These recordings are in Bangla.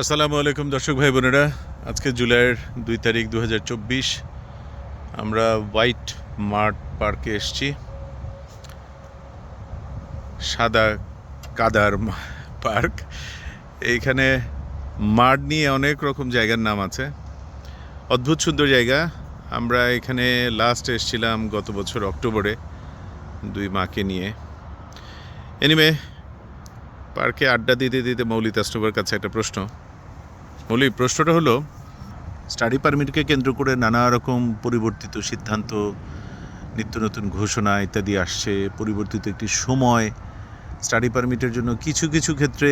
আসসালামু আলাইকুম দর্শক ভাই বোনেরা। আজকে জুলাইয়ের দুই তারিখ দু হাজার চব্বিশ, আমরা হোয়াইট মার্ট পার্কে এসছি। সাদা কাদার পার্ক। এইখানে মাঠ নিয়ে অনেক রকম জায়গার নাম আছে। অদ্ভুত সুন্দর জায়গা। আমরা এখানে লাস্ট এসছিলাম গত বছর অক্টোবরে দুই মাকে নিয়ে। এনিমে পার্কে আড্ডা দিতে দিতে মৌলি তাস্টবের কাছে একটা প্রশ্ন। মৌলি প্রশ্নটা হলো, স্টাডি পারমিটকে কেন্দ্র করে নানা রকম পরিবর্তিত সিদ্ধান্ত, নিত্য নতুন ঘোষণা ইত্যাদি আসছে, পরিবর্তিত একটি সময়। স্টাডি পারমিটের জন্য কিছু কিছু ক্ষেত্রে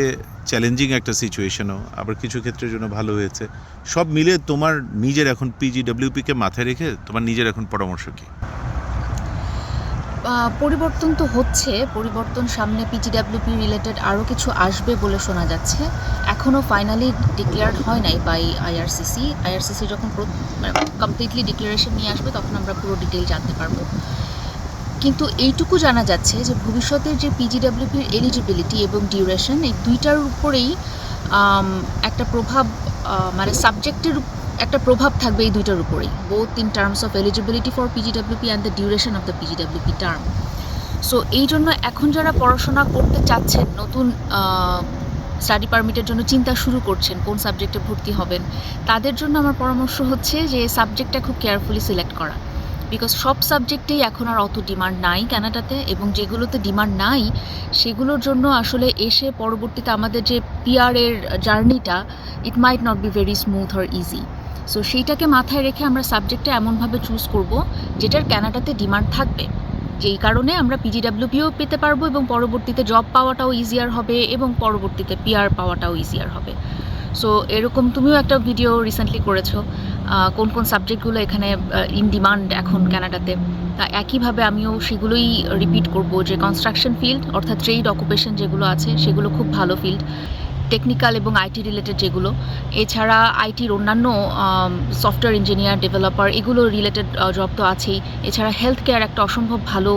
চ্যালেঞ্জিং একটা সিচুয়েশনও, আবার কিছু ক্ষেত্রের জন্য ভালো হয়েছে। সব মিলে তোমার নিজের এখন পিজিডব্লিউপিকে মাথায় রেখে তোমার নিজের এখন পরামর্শ কী? পরিবর্তন তো হচ্ছে, পরিবর্তন সামনে পিজিডাব্লিউপি রিলেটেড আরও কিছু আসবে বলে শোনা যাচ্ছে। এখনও ফাইনালি ডিক্লেয়ার্ড হয় নাই বাই আইআরসিসি আইআরসিসি যখন কমপ্লিটলি ডিক্লারেশন নিয়ে আসবে, তখন আমরা পুরো ডিটেল জানতে পারব। কিন্তু এইটুকু জানা যাচ্ছে যে ভবিষ্যতের যে পিজিডাব্লিউপির এলিজিবিলিটি এবং ডিউরেশন এই দুইটার উপরেই একটা প্রভাব মানে সাবজেক্টের একটা প্রভাব থাকবে এই দুইটার উপরেই both in terms of eligibility for PGWP and the duration of the PGWP term so এই জন্য এখন যারা পড়াশোনা করতে চাচ্ছেন, নতুন স্টাডি পারমিটের জন্য চিন্তা শুরু করছেন, কোন সাবজেক্টে ভর্তি হবেন, তাদের জন্য আমার পরামর্শ হচ্ছে যে সাবজেক্টটা খুব কেয়ারফুলি সিলেক্ট করা। বিকজ সব সাবজেক্টেই এখন আর অত ডিমান্ড নাই কানাডাতে এবং যেগুলোতে ডিমান্ড নাই, সেগুলোর জন্য আসলে এসে পরবর্তীতে আমাদের যে পিআর এর জার্নিটা it might not be very smooth or easy so সেইটাকে মাথায় রেখে আমরা সাবজেক্টটা এমনভাবে চুজ করব, যেটার ক্যানাডাতে ডিমান্ড থাকবে। যেই কারণে আমরা পিজিডাব্লিউপিও পেতে পারব এবং পরবর্তীতে জব পাওয়াটাও ইজিয়ার হবে এবং পরবর্তীতে পিআর পাওয়াটাও ইজিয়ার হবে। সো এরকম তুমিও একটা ভিডিও রিসেন্টলি করেছ কোন কোন সাবজেক্টগুলো এখানে ইন ডিমান্ড এখন ক্যানাডাতে তা একইভাবে আমিও সেগুলোই রিপিট করব, যে কনস্ট্রাকশন ফিল্ড অর্থাৎ ট্রেড অকুপেশন যেগুলো আছে, সেগুলো খুব ভালো ফিল্ড টেকনিক্যাল এবং আইটি রিলেটেড যেগুলো, এছাড়া আইটির অন্যান্য সফটওয়্যার ইঞ্জিনিয়ার ডেভেলপার এগুলো রিলেটেড জব তো আছেই। এছাড়া হেলথ কেয়ার একটা অসম্ভব ভালো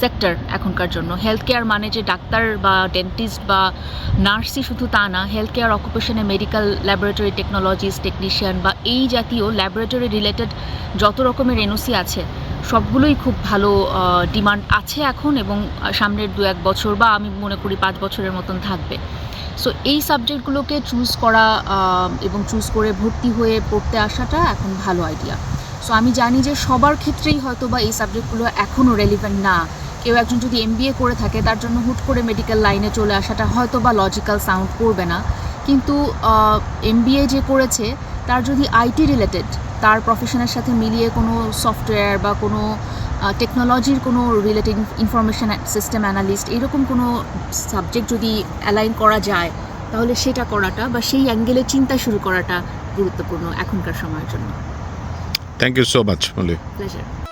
সেক্টর এখনকার জন্য। হেলথ কেয়ার মানে যে ডাক্তার বা ডেন্টিস্ট বা নার্সই শুধু তা না হেলথ কেয়ার অকুপেশনে মেডিকেল ল্যাবরেটরি টেকনোলজিস্ট টেকনিশিয়ান বা এই জাতীয় ল্যাবরেটরি রিলেটেড যত রকমের এনওসি আছে, সবগুলোই খুব ভালো ডিমান্ড আছে এখন এবং সামনের দু এক বছর বা আমি মনে করি পাঁচ বছরের মতন থাকবে। সো এই সাবজেক্টগুলোকে চুজ করা এবং চুজ করে ভর্তি হয়ে পড়তে আসাটা এখন ভালো আইডিয়া সো আমি জানি যে সবার ক্ষেত্রেই হয়তো বা এই সাবজেক্টগুলো এখনও রেলিভেন্ট না। কেউ একজন যদি এমবিএ করে থাকে, তার জন্য হুট করে মেডিকেল লাইনে চলে আসাটা হয়তো বা লজিক্যাল সাউন্ড করবে না। কিন্তু এমবিএ যে করেছে, তার যদি আইটি রিলেটেড তার প্রফেশনের সাথে মিলিয়ে কোনো সফটওয়্যার বা কোনো টেকনোলজির কোনো রিলেটেড ইনফরমেশন সিস্টেম অ্যানালিস্ট এরকম কোনো সাবজেক্ট যদি অ্যালাইন করা যায় তাহলে সেটা করাটা বা সেই অ্যাঙ্গেলে চিন্তা শুরু করাটা গুরুত্বপূর্ণ এখনকার সময়ের জন্য। Thank you so much pleasure